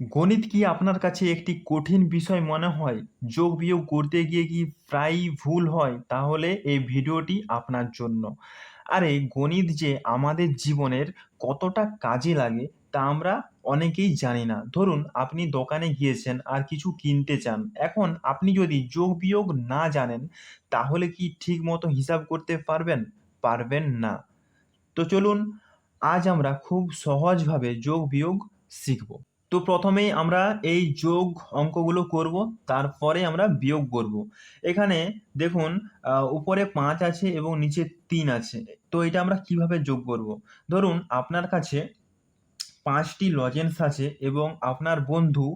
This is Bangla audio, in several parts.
গণিত কি আপনার কাছে একটি কঠিন বিষয় মনে হয়? যোগ বিয়োগ করতে গিয়ে কি প্রায়ই ভুল হয়? তাহলে এই ভিডিওটি আপনার জন্য। আরে, গণিত যে আমাদের জীবনের কতটা কাজে লাগে তা আমরা অনেকেই জানি না। ধরুন, আপনি দোকানে গিয়েছেন আর কিছু কিনতে চান। এখন আপনি যদি যোগ বিয়োগ না জানেন, তাহলে কি ঠিক মতো হিসাব করতে পারবেন? পারবেন না। তো চলুন, আজ আমরা খুব সহজভাবে যোগ বিয়োগ শিখব। তো প্রথমেই আমরা এই যোগ অঙ্কগুলো করব, তারপরে আমরা বিয়োগ করব। এখানে দেখুন উপরে পাঁচ আছে এবং নিচে তিন আছে। তো এটা আমরা কীভাবে যোগ করব? ধরুন, আপনার কাছে পাঁচটি লজেন্স আছে এবং আপনার বন্ধু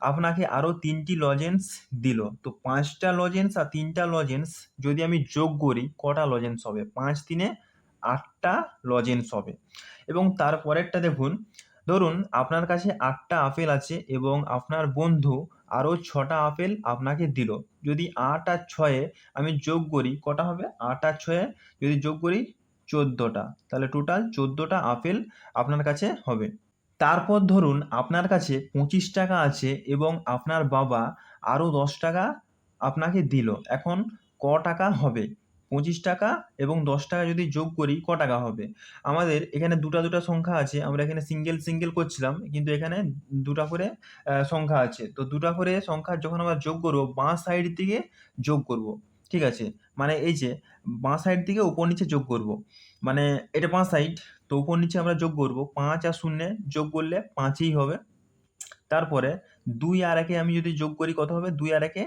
আপনাকে আরও তিনটি লজেন্স দিল। তো পাঁচটা লজেন্স আর তিনটা লজেন্স যদি আমি যোগ করি, কটা লজেন্স হবে? পাঁচ তিনে আটটা লজেন্স হবে। এবং তারপরেরটা দেখুন ধরুন, আপনার কাছে আটটা আপেল আছে এবং আপনার বন্ধু আরও ছটা আপেল আপনাকে দিল। যদি আট আর ছয়ে আমি যোগ করি, কটা হবে? আট আর ছয়ে যদি যোগ করি, চোদ্দোটা। তাহলে টোটাল চোদ্দোটা আপেল আপনার কাছে হবে। তারপর ধরুন, আপনার কাছে পঁচিশ টাকা আছে এবং আপনার বাবা আরও দশ টাকা আপনাকে দিল। এখন ক টাকা হবে? পঁচিশ টাকা এবং দশ টাকা যদি যোগ করি, ক টাকা হবে? আমাদের এখানে দুটা দুটা সংখ্যা আছে, আমরা এখানে সিঙ্গেল সিঙ্গেল করছিলাম, কিন্তু এখানে দুটা করে সংখ্যা আছে। তো দুটা করে সংখ্যা যখন আমরা যোগ করব, বাঁ সাইড থেকে যোগ করব, ঠিক আছে? মানে এই যে, বাঁ সাইড থেকে উপর নিচে যোগ করব। মানে এটা বাঁ সাইড তো উপর নিচে আমরা যোগ করব, পাঁচ আর শূন্যে যোগ করলে পাঁচই হবে। তারপরে দুই আর একে আমি যদি যোগ করি, কত হবে? দুই আর একে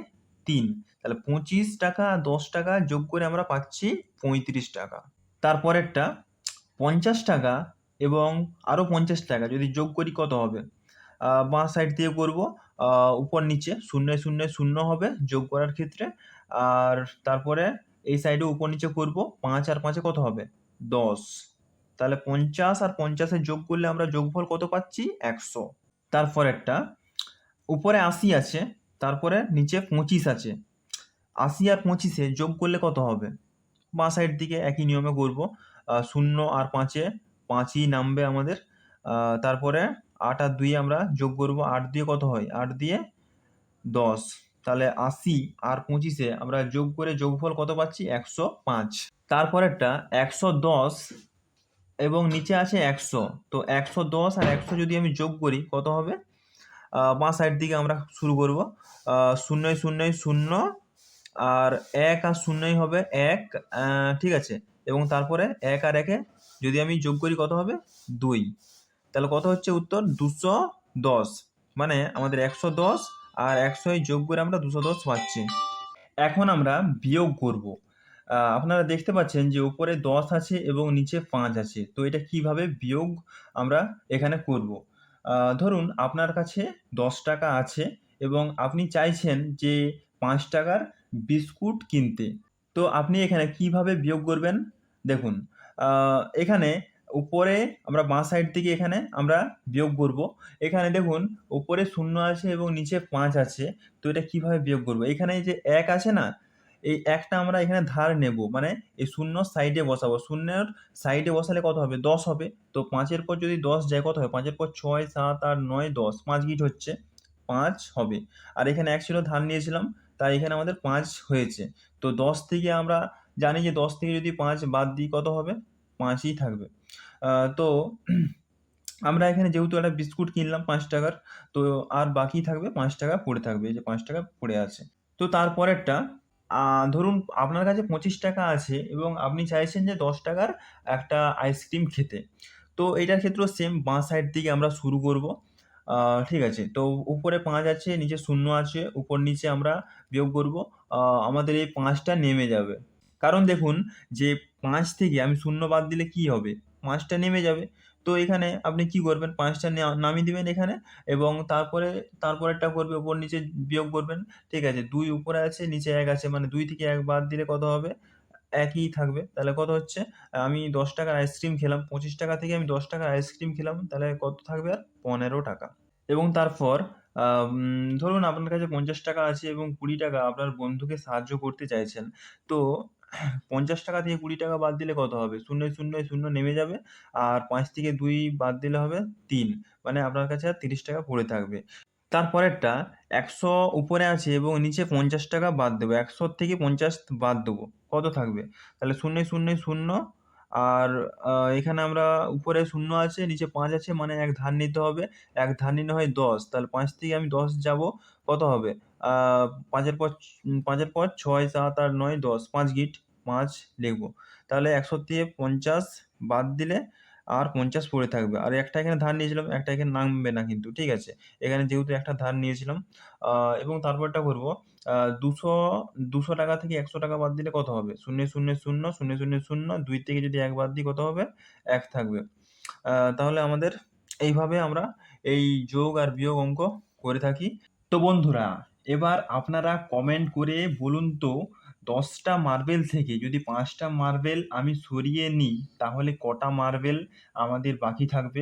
তিন। তাহলে পঁচিশ টাকা, দশ টাকা যোগ করে আমরা পাচ্ছি পঁয়ত্রিশ টাকা। তারপরেরটা, পঞ্চাশ টাকা এবং আরও পঞ্চাশ টাকা, যদি যোগ করি কত হবে? বাঁ সাইড দিয়ে করব উপর নিচে, শূন্য শূন্য শূন্য হবে যোগ করার ক্ষেত্রে। আর তারপরে এই সাইডে উপর নিচে করব, পাঁচ আর পাঁচে কত হবে? দশ। তাহলে পঞ্চাশ আর পঞ্চাশে যোগ করলে আমরা যোগফল কত পাচ্ছি? একশো। তারপরেরটা, উপরে আশি আছে তারপরে নিচে পঁচিশ আছে। আশি আর পঁচিশে যোগ করলে কত হবে? বাঁ সাইড দিকে একই নিয়মে করব। শূন্য আর পাঁচে, পাঁচই নামবে আমাদের। তারপরে আট আর দুই আমরা যোগ করব। আট দিয়ে কত হয়? আট দিয়ে দশ। তাহলে আশি আর পঁচিশে আমরা যোগ করে যোগফল কত পাচ্ছি? একশো পাঁচ। তারপরেরটা একশো দশ এবং নিচে আছে একশো। তো একশো দশ আর একশো যদি আমি যোগ করি, কত হবে? বাঁ সাইড দিকে আমরা শুরু করব। আহ, শূন্যই শূন্যই শূন্য আর এক আর শূন্যই হবে এক ঠিক আছে? এবং তারপরে এক আর একে যদি আমি যোগ করি কত হবে? দুই। তাহলে কত হচ্ছে উত্তর? দুশো দশ। মানে আমাদের একশো দশ আর একশোয় যোগ করে আমরা দুশো দশ পাচ্ছি। এখন আমরা বিয়োগ করব। আপনারা দেখতে পাচ্ছেন যে উপরে দশ আছে এবং নিচে পাঁচ আছে। তো এটা কীভাবে বিয়োগ আমরা এখানে করব? ধরুন আপনার কাছে দশ টাকা আছে এবং আপনি চাইছেন যে পাঁচ টাকার বিস্কুট কিনতে। তো আপনি এখানে কীভাবে বিয়োগ করবেন? দেখুন এখানে উপরে আমরা বাঁ সাইড থেকে এখানে আমরা বিয়োগ করব। এখানে দেখুন, উপরে শূন্য আছে এবং নিচে পাঁচ আছে। তো এটা কীভাবে বিয়োগ করব? এখানে যে এক আছে না এই একটা আমরা এখানে ধার নেব মানে এই শূন্য সাইডে বসাবো। শূন্যের সাইডে বসালে কত হবে? দশ হবে। তো পাঁচের পর যদি দশ যায়, কত হবে? পাঁচের পর ছয়, সাত, আট, নয়, দশ। পাঁচ গিট হচ্ছে, পাঁচ হবে। আর এখানে এক ছিল, ধার নিয়েছিলাম, তাই এখানে আমাদের পাঁচ হয়েছে। তো দশ থেকে আমরা জানি যে দশ থেকে যদি পাঁচ বাদ দিই, কত হবে? পাঁচই থাকবে। তো আমরা এখানে যেহেতু একটা বিস্কুট কিনলাম পাঁচ টাকার, তো আর বাকি থাকবে, পাঁচ টাকা পড়ে থাকবে। যে পাঁচ টাকা পড়ে আছে। তো তারপরেরটা ধরুন আপনার কাছে পঁচিশ টাকা আছে এবং আপনি চাইছেন যে দশ টাকার একটা আইসক্রিম খেতে। তো এটার ক্ষেত্রেও সেম বাঁ সাইড থেকে আমরা শুরু করব। ঠিক আছে? তো উপরে পাঁচ আছে, নিচে শূন্য আছে, উপর নিচে আমরা বিয়োগ করব। আমাদের এই পাঁচটা নেমে যাবে। কারণ দেখুন যে পাঁচ থেকে আমি শূন্য বাদ দিলে কি হবে? পাঁচটা নেমে যাবে। তো এখানে আপনি কি করবেন? পাঁচটা নামিয়ে দিবেন এখানে এবং তারপরে, তারপরেরটা করবে ওপর নিচে বিয়োগ করবেন, ঠিক আছে? দুই উপরে আছে, নিচে এক আছে মানে দুই থেকে এক বাদ দিলে কত হবে? একই থাকবে। তাহলে কত হচ্ছে? আমি দশ টাকার আইসক্রিম খেলাম, পঁচিশ টাকা থেকে আমি দশ টাকার আইসক্রিম খেলাম, তাহলে কত থাকবে? আর পনেরো টাকা। এবং তারপর ধরুন আপনার কাছে পঞ্চাশ টাকা আছে এবং কুড়ি টাকা, আপনার বন্ধুকে সাহায্য করতে চাইছেন, তো পঞ্চাশ টাকা থেকে কুড়ি টাকা বাদ দিলে কত হবে? শূন্য শূন্য শূন্য নেমে যাবে। আর পাঁচ থেকে দুই বাদ দিলে হবে তিন। মানে আপনার কাছে আর তিরিশ টাকা পড়ে থাকবে। তারপরেরটা, একশো উপরে আছে এবং নিচে পঞ্চাশ টাকা বাদ দেবো। একশোর থেকে পঞ্চাশ বাদ দেবো। কত থাকবে? তাহলে শূন্য শূন্য শূন্য আর এখানে আমরা উপরে শূন্য আছে, নিচে পাঁচ আছে মানে এক ধার নিতে হবে। এক ধার নিলে হয় দশ। তাহলে পাঁচ থেকে আমি দশ যাব, কত হবে? পাঁচের পর পাঁচের পর ছয়, সাত, আট, নয়, দশ। পাঁচ গিট পাঁচ লিখব। তাহলে একশো থেকে পঞ্চাশ বাদ দিলে আর পঞ্চাশ পড়ে থাকবে। আর একটা এখানে ধার নিয়েছিলাম, একটা এখানে নামবে না কিন্তু, ঠিক আছে? এখানে যেহেতু একটা ধার নিয়েছিলাম এবং তারপরটা করব দুশো দুশো টাকা থেকে একশো টাকা বাদ দিলে কত হবে? শূন্য শূন্য শূন্য শূন্য শূন্য শূন্য, দুই থেকে যদি এক বাদ দিই কত হবে? এক থাকবে। তাহলে আমাদের এইভাবে আমরা এই যোগ আর বিয়োগ অঙ্ক করে থাকি। তো বন্ধুরা, এবার আপনারা কমেন্ট করে বলুন তো দশটা মার্বেল থেকে যদি পাঁচটা মার্বেল আমি সরিয়ে নিই, তাহলে কটা মার্বেল আমাদের বাকি থাকবে?